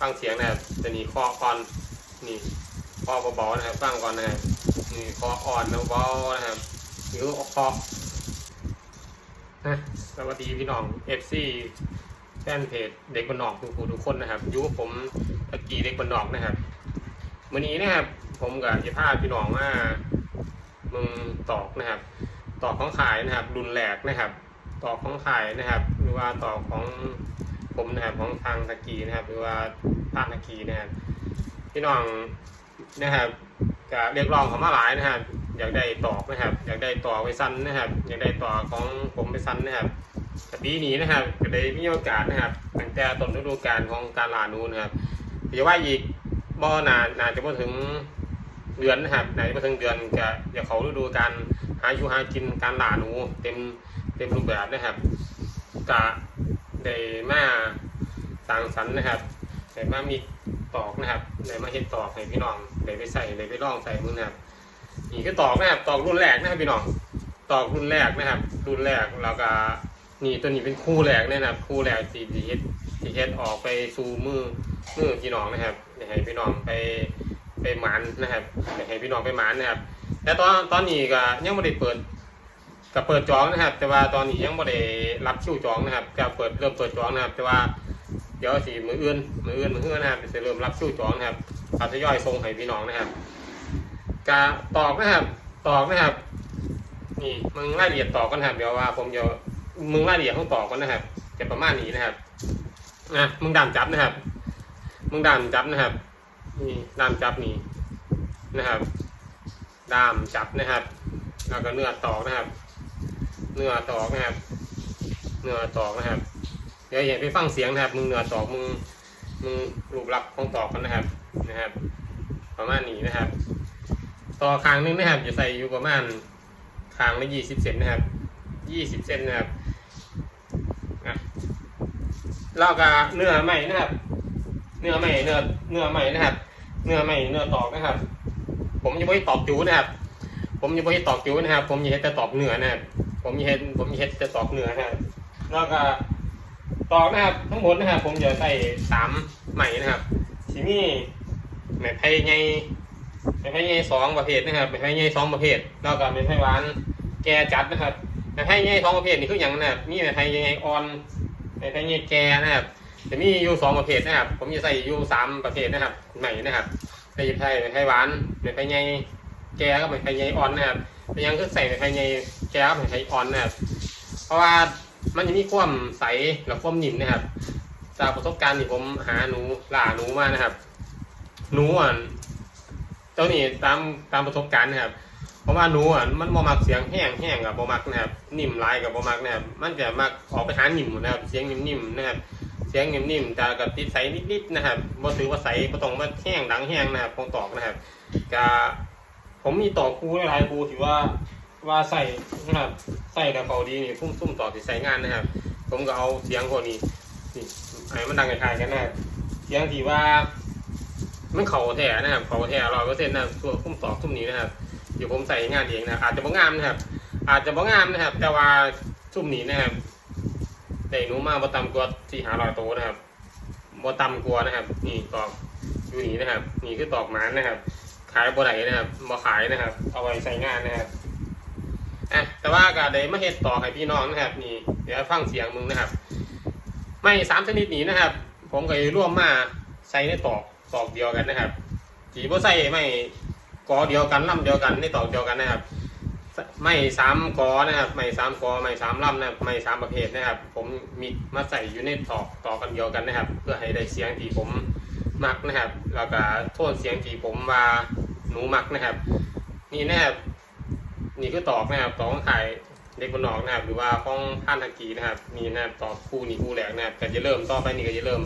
ฟังเสียงนะครับจะนี่คออ่อนนี่คอเบาๆนะครับฟังก่อนนะครับนี่คออ่อนเบาๆนะครับหรือคอนะสวัสดีพี่น้อง FC แฟนเพจเด็กบนนอกทุกๆทุกคนนะครับยู่กับผมตะกี้เด็กบนนอกนะครับวันนี้นะครับ ผมกับจะพาพี่น้องมามึงตอกนะครับ ตอกของขายนะครับ รุนแรกนะครับ ตอกของขายนะครับ หรือว่าตอกของ ผมนะครับของทางตะกีนะครับ หรือว่าภาคตะกีนะครับพี่น้องนะครับก็เรียกร้องเขามาหลายนะครับ อยากได้ตอกนะครับ อยากได้ตอกไปสั้นนะครับ อยากได้ตอกของผมไปสั้นนะครับแต่ปีนี้นะครับก็ได้มีโอกาสนะครับตั้งแต่ต้นฤดูกาลของการลานูนะครับเดี๋ยวว่าอีกบ่นานนานจะมาถึงเดือนนะครับไหนมาถึงเดือนก็อย่าเขาฤดูการหาอยู่หากินการลาหนูเต็มเต็มรูปแบบนะครับก็ ได้มาสร้างสรรค์นะครับได้มามีตอกนะครับได้มาเห็ดตอกให้พี่น้องได้ไปใส่ได้ไปลองใส่มือนะครับนี่คือตอกนะครับตอกรุ่นแรกนะครับพี่น้องตอกรุ่นแรกนะครับรุ่นแรกแล้วก็นี่ตัวนี้เป็นคู่แรกนะครับ คู่แรกสีดีเฮ็ดสีเฮ็ดออกไปสู่มือมือพี่น้องนะครับให้พี่น้องไปไปหมานนะครับให้พี่น้องไปหมานนะครับแต่ตอนตอนนี้ก็ยังไม่ได้เปิด ก็เปิดจองนะครับ แต่ว่าตอนนี้ยังไม่ได้รับคิวจองนะครับจะเปิดเริ่มเปิดจองนะครับ แต่ว่าเดี๋ยวสีมืออื่นมืออื่นมืออื่นนะครับจะเริ่มรับคิวจองนะครับอาจจะย่อยส่งให้พี่น้องนะครับกาตอกนะครับตอกนะครับ นี่มึงรายละเอียดตอกกันนะครับเดี๋ยวว่า ผมจะมึงรายละเอียดของตอกกันนะครับจะประมาณนี้นะครับนะมึงดามจับนะครับ มึงดามจับนะครับ นี่ดามจับนี่นะครับ ดามจับนะครับ แล้วก็เนื้อตอกนะครับ เนื้อตอกนะครับเนื้อตอกนะครับ เดี๋ยวอย่าไปฟังเสียงนะครับ มึงเนื้อตอกมึงมึงรูปลักษณ์ของตอกกันนะครับนะครับ ประมาณนี้นะครับ ต่อคางนึงนะครับจะใส่อยู่ประมาณคางละยี่สิบเซนนะครับยี่สิบเซนนะครับแล้วก็เนื้อใหม่นะครับ เนื้อใหม่เนื้อเนื้อใหม่นะครับ เนื้อใหม่เนื้อตอกนะครับ ผมยังไม่ตอกจูนะครับ ผมยังไม่ได้ตอกจูนะครับ ผมยังเห็นแต่ตอกเหนือนะครับผมยังเห็นผมยังเห็นแต่ตอกเหนือนะครับแล้วก็ตอกนะครับทั้งหมดนะครับ ผมจะใส่สามใหม่นะครับทีนี้แม่ไผ่ไงแม่ไผ่ไงสองประเภทนะครับแม่ไผ่ไงสองประเภท แล้วก็แม่ไผ่หวานแก่จัดนะครับแม่ไผ่ไงสองประเภทนี่คืออย่างนะครับมีแม่ไผ่ไงอ่อนแม่ไผ่ไงแก่นะครับจะมีอยู่สองประเภทนะครับ ผมจะใส่อยู่สามประเภทนะครับใหม่นะครับใส่ไผ่ไผ่หวานแม่ไผ่ไง แก่ก็ไผ่ไงอ่อนนะครับยังคือใส่ไผ่ไงแก่ก็ไผ่อ่อนนะครับเพราะว่ามันจะมีความใสและความหนิ่มนะครับ จากประสบการณ์ที่ผมหาหนูล่าหนูมานะครับ หนูอะเจ้านี่ตามตามประสบการณ์นะครับเพราะว่าหนูอะมันบ่มักเสียงแห้งแห้งกับบ่มักนะครับนิ่มลายกับบ่มักนะครับ มันจะมักออกไปหานิ่มนะครับ เสียงนิ่มๆนะครับเสียงนิ่มๆแต่กับติดใสนิดๆนะครับบ่ถือว่าใสบ่ต้องว่าแห้งดังแห้งนะครับของตอกนะครับก็ ผมมีต่อคูหลายๆคูที่ว่าว่าใส่นะครับใส่แล้วเขาดีนี่พุ่มซุ่มต่อที่ใส่งานนะครับ ผมก็เอาเสียงพวกนี้นี่ไอ้มันดังคล้ายๆกันนะเสียงที่ว่ามันเข่าแท้นะครับเข่าแท้ร้อยเปอร์เซ็นต์นะตัวพุ่มตอกทุ่มนี้นะครับเดี๋ยวผมใส่งานเองนะอาจจะบ่งามนะครับ อาจจะบ่งามนะครับ แต่ว่าทุ่มนี้นะครับแต่หนูมาบ่ต่ำกว่าสี่หารอยโตนะครับบ่ต่ำกว่านะครับ นี่ตอกอยู่นี่นะครับ นี่คือตอกหมานนะครับ ขายบ่ได้นะครับบ่ขายนะครับ เอาไว้ใช้งานนะครับอะแต่ว่าก็ได้มาเฮ็ดตอกให้พี่น้องนะครับ นี่ เดี๋ยวฟังเสียงมึงนะครับ ไม่สามชนิดนี้นะครับ ผมก็เลยร่วมมาใส่ในตอกตอกเดียวกันนะครับจีบ่ใส่ไม่กอเดียวกันลำเดียวกันในตอกเดียวกันนะครับ ไม่สามกอนะครับ ไม่สามกอไม่สามลำนะครับไม่สามประเภทนะครับ ผมมีมาใส่อยู่ในตอกตอกกันเดียวกันนะครับ เพื่อให้ได้เสียงที่ผมมักนะครับ แล้วก็โทนเสียงที่ผมว่า หนูมักนะครับ นี่นะครับนี่คือตอกนะครับตอกของขายเด็กบนนอกนะครับ หรือว่าของท่านทักกีนะครับ นี่นะครับตอกคู่นี่คู่แรกนะครับก็จะเริ่มต่อไปนี่ก็จะเริ่ม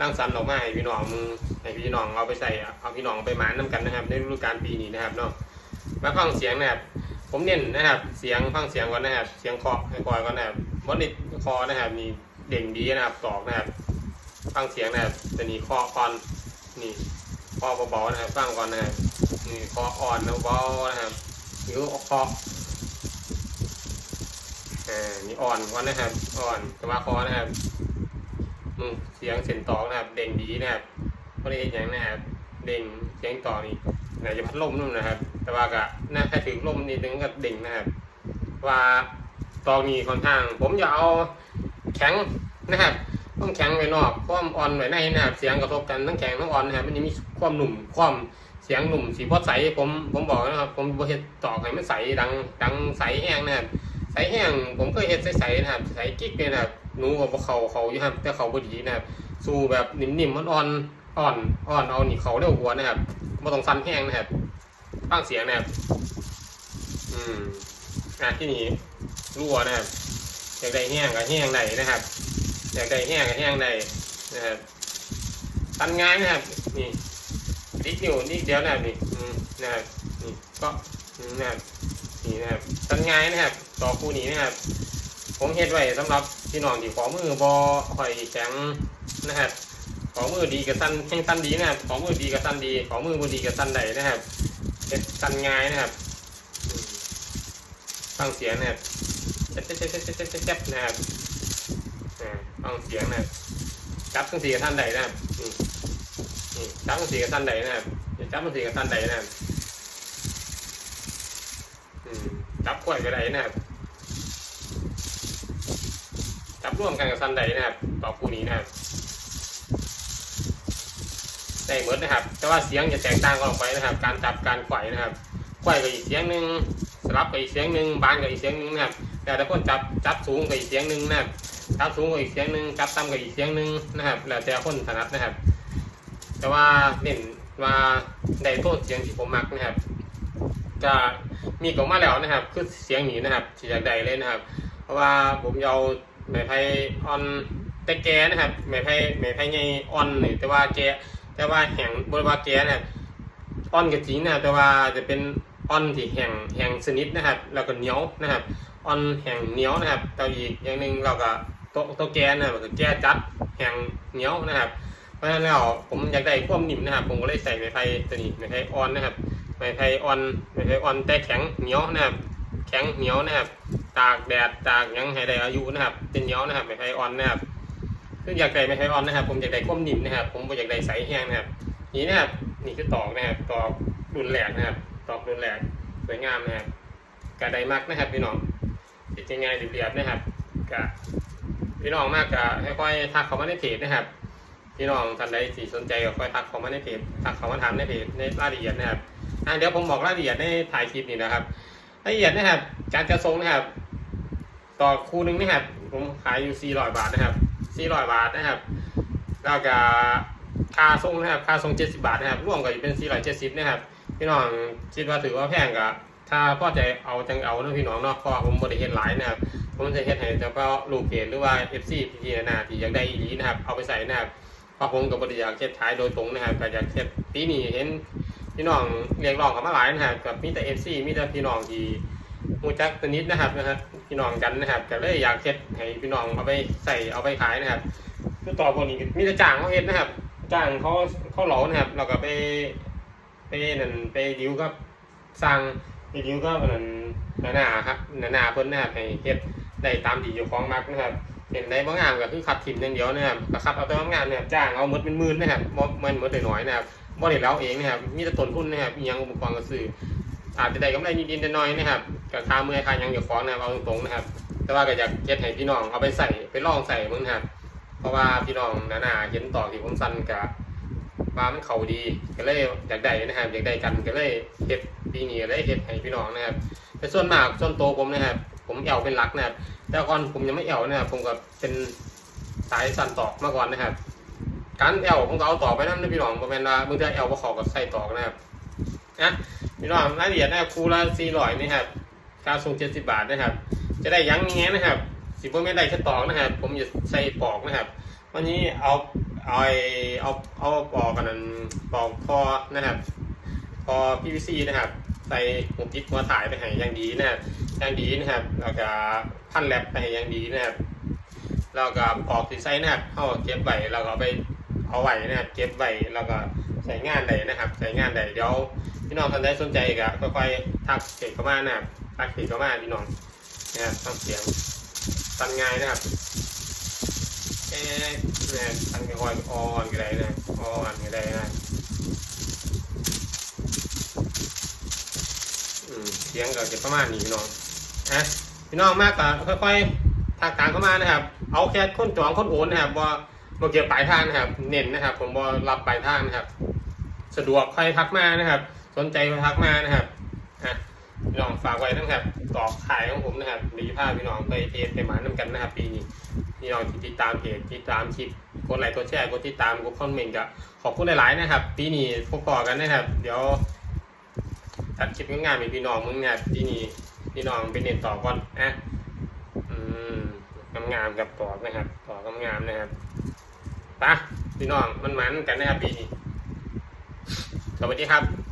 ร่างสรรค์ออกมาให้พี่น้องมึงให้พี่น้องเอาไปใส่เอาพี่น้องไปหมานน้กันนะครับ ในฤดูกาลปีนี้นะครับเนาะมาฟังเสียงนะครับ ผมเน้นนะครับ เสียงฟังเสียงก่อนนะครับ เสียงเคาะให้ก่อนก่อนนะครับวัดนิดคอนะครับมีเด่งดีนะครับตอกนะครับ ฟังเสียงนะครับจะนี่เคาะก่อนนี่เคาะเบาๆนะครับฟังก่อนนะครับ นี่คาะอ่อนเบานะครับหรือคาะอ่านี่อ่อนก่อนนะครับ อ่อนกระมาคอนะครับอืมเสียงเสียงตอกนะครับ เด่งดีนะครับบ่ได้เฮ็ดหยังนะครับ เด้งเสียงต่อนี่น่าจะพัดลมนู่นนะครับ แต่ว่าก็น่าแค่ถึงลมนิดนึงก็เด้งนะครับ ว่าตอนนี้ค่อนข้าง ผมจะเอาแข็งนะครับต้องแข็งไว้นอกความอ่อนไว้ในนะครับ เสียงกระทบกันทั้งแข็งทั้งอ่อนนะครับมันจะมีความหนุ่มความ เสียงหนุ่มสีพอใสผมผมบอกนะครับ ผมบเฮ็ดตอกให้มันใสดังดังใสแห้งนะครับใสแห้งผมเคยเฮ็ดใสๆนะครับใสกิ๊กเลยนะครับหนูกับเขาเขาอยู่ครับแต่เขาบดีนะครับสู้แบบนิ่มๆมันอ่อนอ่อนอ่อนเอาหนีเขาเร็วกว่านะครับบ่ต้องสั่นแห้งนะครับฟังเสียงนะครับอืมอะที่นี่รั่วนะครับอยากได้แห้งก็แห้งได้นะครับอยากได้แห้งก็แห้งได้นะครับตันง่ายนะครับนี่ นิดเดียวนิดเดียวนะครับนี่นะครับนี่ก็นะครับนี่นะครับตันง่ายนะครับต่อคู่นี้นะครับ ผมเฮ็ดไว้สำหรับพี่น้องที่ขอมือบอค่อยแข็งนะครับขอมือดีกับสั้นแข็งสั้นดีนะครับขอมือดีกับสั้นดีขอมือบดีกับสั้นใดนะครับเฮ็ดสั้นง่ายนะครับฟังเสียงนะครับเจ๊บเจ๊บเจ๊บเจ๊บนะครับฟังเสียงนะครับจับทั้งสี่กับสั้นใดนะครับ จับทั้งสี่กับสันใดนะครับอย่าจับทั้งสี่กับสันใดนะครับอืมจับกล้วยก็ได้นะครับจับร่วมกันกับซันไดนะครับต่อคู่นี้นะครับได้เหมือนนะครับ แต่ว่าเสียงจะแตกต่างกันออกไปนะครับ การจับการไขว่นะครับไขว่กับอีกเสียงหนึ่งสลับกับอีกเสียงหนึ่งบานกับอีกเสียงหนึ่งนะครับ แต่ถ้าคนจับจับสูงกับอีกเสียงหนึ่งนะครับจับสูงกับอีกเสียงหนึ่งจับต่ำกับอีกเสียงหนึ่งนะครับ แล้วแต่คนถนัดนะครับ แต่ว่าเน้นว่าได้โทษเสียงที่ผมมักนะครับจะมีกล่องมาแล้วนะครับ คือเสียงนี้นะครับที่จากใดเลยนะครับ เพราะว่าผมเอาไม้ไผ่ออนแต่แกนะครับไม้ไผ่ไม้ไผ่ใหญ่ออนนี่แต่ว่าแกแต่ว่าแห้งบริวาแกนะครับอ่อนก็จริงนะครับแต่ว่าจะเป็นอ่อนที่แห้งแห้งสนิทนะครับ แล้วก็เหนียวนะครับอ่อนแห้งเหนียวนะครับแต่อีกอย่างหนึ่งเราก็โตโตแกนะครับก็แกจัดแห้งเหนียวนะครับ ราะฉะนั้นแล้วผมอยากได้ความนิ่มนะครับ ผมก็เลยใส่ไม้ไผ่ตัวนี้ไม้ไผ่อ่อนนะครับไม้ไผ่อ่อนไม้ไผ่อ่อนแต่แข็งเหนียวนะครับ แข็งเหนียวนะครับ ตากแดดตากยังให้ได้อายุนะครับเป็นเหนียวนะครับไม่ไผ่อ่อนนะครับคืออยากได้ไม่ไผ่อ่อนนะครับ ผมอยากได้ความนิ่มนะครับ ผมอยากได้ใสแห้งนะครับนี่นะครับนี่คือตอกนะครับตอกรุนแรกนะครับ ตอกรุนแรกสวยงามนะครับกระไดมักนะครับพี่น้องติดง่ายเรียบๆนะครับกะพี่น้องมากกะค่อยๆทักเขามาในเพจนะครับ พี่น้องท่านใดที่สนใจก็ค่อยทักเข้ามาในเพจทักเข้ามาถามในเพจในรายละเอียดนะครับอะเดี๋ยวผมบอกรายละเอียดในถ่ายคลิปนี้นะครับรายละเอียดนะครับ การจะส่งนะครับ ต่อคู่หนึ่งนะครับผมขายอยู่ 400 บาทนะครับ 400 บาทนะครับ แล้วก็ค่าส่งนะครับ ค่าส่ง70 บาทนะครับ รวมกันเป็น 470 นะครับ พี่น้องคิดว่าถือว่าแพงก็ถ้าพ่อใจเอาจังเอาเนาะพี่น้องเนาะเพราะว่าผมบริเฮ็ดหลายนะครับ ผมจะเฮ็ดให้เฉพาะลูกเพจหรือว่า FC พี่ๆนาที่อยากได้อีหลีนะครับ เอาไปใส่นะครับ พระผมกับบริยากเฮ็ดขายโดยตรงนะครับก็อยากเฮ็ดปีนี้เห็นพี่น้องเรียกร้องกันมาหลายนะครับกับมีแต่ FC มีแต่พี่น้องที่มูจักตนิดนะครับนะครับพี่น้องกันนะครับก็เลยอยากเฮ็ดให้พี่น้องเอาไปใส่เอาไปขายนะครับคือต่อพวกนี้มีแต่จ้างเขาเฮ็ดนะครับจ้างเขาเขาหลานะครับเราก็ไปไปนั่นไปดิวกับสร้างไปดิวก็นั่นนานาครับหนานาเพิ่นนะครับให้เฮ็ดได้ตามที่อยู่ของมักนะครับ เห็นได้บางงานก็คือคัดถิ่มอย่างเดียวนะครับก็คัดเอาแต่บางงานเนี่ยจ้างเอาหมดเป็นหมื่นนะครับมันหมดน้อยนะครับบ่ได้เล้าเองนะครับมีแต่ต้นทุนนะครับยังอุปกรณ์ก็ซื้ออาจจะได้กำไรนิดๆน้อยๆนะครับกับค่าเมื่อยค่ายังอยู่ฟ้องนะครับเอาตรงๆนะครับ แต่ว่าก็อยากเก็ตให้พี่น้องเอาไปใส่ไปลองใส่มึงนะครับเพราะว่าพี่น้องนานาเห็นต่อที่ผมสั้นกับว่ามันเขาดีก็เลยอยากได้นะครับอยากได้กันก็เลยเฮ็ดปีนี้เลยเฮ็ดให้พี่น้องนะครับแต่ส่วนมากส่วนโตผมนะครับ ผมแอวเป็นหลักนะครับแต่ก่อนผมยังไม่แอวนะครับผมก็เป็นสายสันตอกมาก่อนนะครับ การแอวผมก็เอาต่อไปนั่นนะพี่น้องผมเป็นว่าเมื่อแอวบ่เขาก็ใส่ตอกนะครับนะพี่น้องรายละเอียดนะครับคูละสี่ร้อยนะครับค่าส่งเจ็ดสิบบาทนะครับ จะได้ยั้งเงี้นะครับสิบไม่ได้แค่ตอกนะครับ ผมจะใส่ปอกนะครับ วันนี้เอาเอาไอเอาเอาปอกกันนั้นปอกพอนะครับพอ PVC นะครับ ใส่หัวกิ๊กหัวถ่ายไปให้อย่างดีนะครับ อย่างดีนะครับ แล้วก็พันแลบไปอย่างดีนะครับ แล้วก็ปอกที่ไซนะครับเข้าเก็บไว้แล้วก็ไปเอาไว้นะครับเก็บไว้แล้วก็ใส่งานใดนะครับ ใส่งานใดเดี๋ยวพี่น้องท่านใดสนใจก็ค่อยๆทักเพจเข้ามานะครับทักเพจเข้ามาพี่น้องนะครับทำเสียงตันง่ายนะครับเอ๊ะนะตันกระอ่อนอ่อนก็ได้นะอ่อนก็ได้นะเสียงก็จะประมาณนี้พี่น้อง นะพี่น้องมากก็ค่อยๆทักางเข้ามานะครับ เอาแค่คนจองคนโอนนะครับว่าโอเคปลายทางนะครับ เน้นนะครับ ผมว่ารับปลายทางนะครับ สะดวกใครทักมานะครับ สนใจก็ทักมานะครับอะพี่น้องฝากไว้นะครับต่อขายของผมนะครับดีพาพี่น้องไปเทสไปหมาน้ำกันนะครับปีนี้พี่น้องที่ติดตามเพจติดตามคลิปกดไลค์กดแชร์กดติดตามกดคอมเมนต์ก็ขอบคุณหลายๆนะครับ ปีนี้พบกันกันนะครับ เดี๋ยวตัดคลิปงานๆมีพี่น้องมึงเนี่ยปีนี้ พี่น้องไปเน้นต่อก่อนนะอืมงามๆกับต่อนะครับต่องามๆนะครับปะพี่น้องมันมันกันนะครับปีนี้สวัสดีครับ